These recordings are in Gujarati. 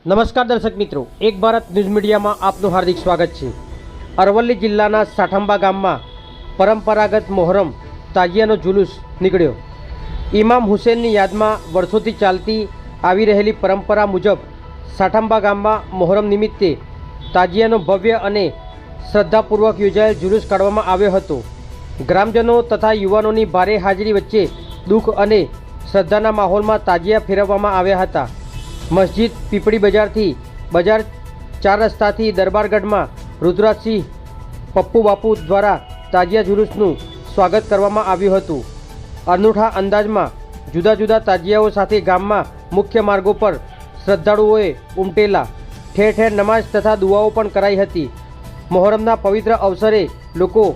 નમસ્કાર દર્શક મિત્રો, એક ભારત ન્યૂઝ મીડિયામાં આપનું હાર્દિક સ્વાગત છે. અરવલ્લી જિલ્લાના સાઠંબા ગામમાં પરંપરાગત મોહરમ તાજિયાનો જુલુસ નીકળ્યો. ઇમામ હુસેનની યાદમાં વર્ષોથી ચાલતી આવી રહેલી પરંપરા મુજબ સાઠંબા ગામમાં મોહરમ નિમિત્તે તાજિયાનો ભવ્ય અને શ્રદ્ધાપૂર્વક યોજાયેલ જુલુસ કાઢવામાં આવ્યો હતો. ગ્રામજનો તથા યુવાનોની ભારે હાજરી વચ્ચે દુઃખ અને શ્રદ્ધાના માહોલમાં તાજિયા ફેરવવામાં આવ્યા હતા. મસ્જિદ પીપળી બજારથી બજાર ચાર રસ્તાથી દરબારગઢમાં રુદ્રાજસિંહ પપ્પુ બાપુ દ્વારા તાજિયા જુલુસનું સ્વાગત કરવામાં આવ્યું હતું. અનૂઠા અંદાજમાં જુદા જુદા તાજિયાઓ સાથે ગામમાં મુખ્ય માર્ગો પર શ્રદ્ધાળુઓએ ઉમટેલા, ઠેર ઠેર નમાઝ તથા દુઆઓ પણ કરાઈ હતી. મોહરમના પવિત્ર અવસરે લોકો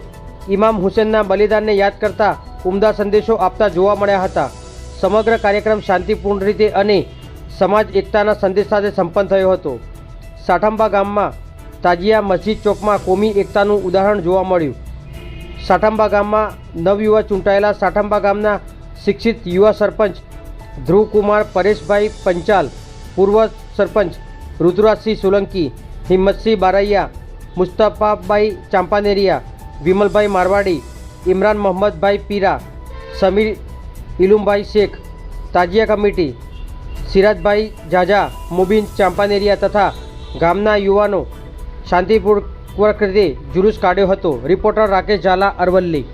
ઇમામ હુસેનના બલિદાનને યાદ કરતા ઉમદા સંદેશો આપતા જોવા મળ્યા હતા. સમગ્ર કાર્યક્રમ શાંતિપૂર્ણ રીતે અને સમાજ એકતાના સંદેશ સાથે સંપન્ન થયો હતો. સાઠંબા ગામમાં તાજિયા મસ્જિદ ચોકમાં કોમી એકતાનું ઉદાહરણ જોવા મળ્યું. સાઠંબા ગામમાં નવયુવા ચૂંટાયેલા સાઠંબા ગામના શિક્ષિત યુવા સરપંચ ધ્રુવકુમાર પરેશભાઈ પંચાલ, પૂર્વ સરપંચ રુદ્રાજસિંહ સોલંકી, હિંમતસિંહ બારૈયા, મુસ્તફાભાઈ ચાંપાનેરિયા, વિમલભાઈ મારવાડી, ઇમરાન મોહમ્મદભાઈ પીરા, સમીર ઇલુમભાઈ શેખ, તાજિયા કમિટી સિરાજભાઈ જાજા, મુબીન ચાંપાનેરિયા તથા ગામના યુવાનો શાંતિપૂર્વક રીતે જુલુસ કાઢ્યો હતો. રિપોર્ટર રાકેશ ઝાલા અરવલ્લી.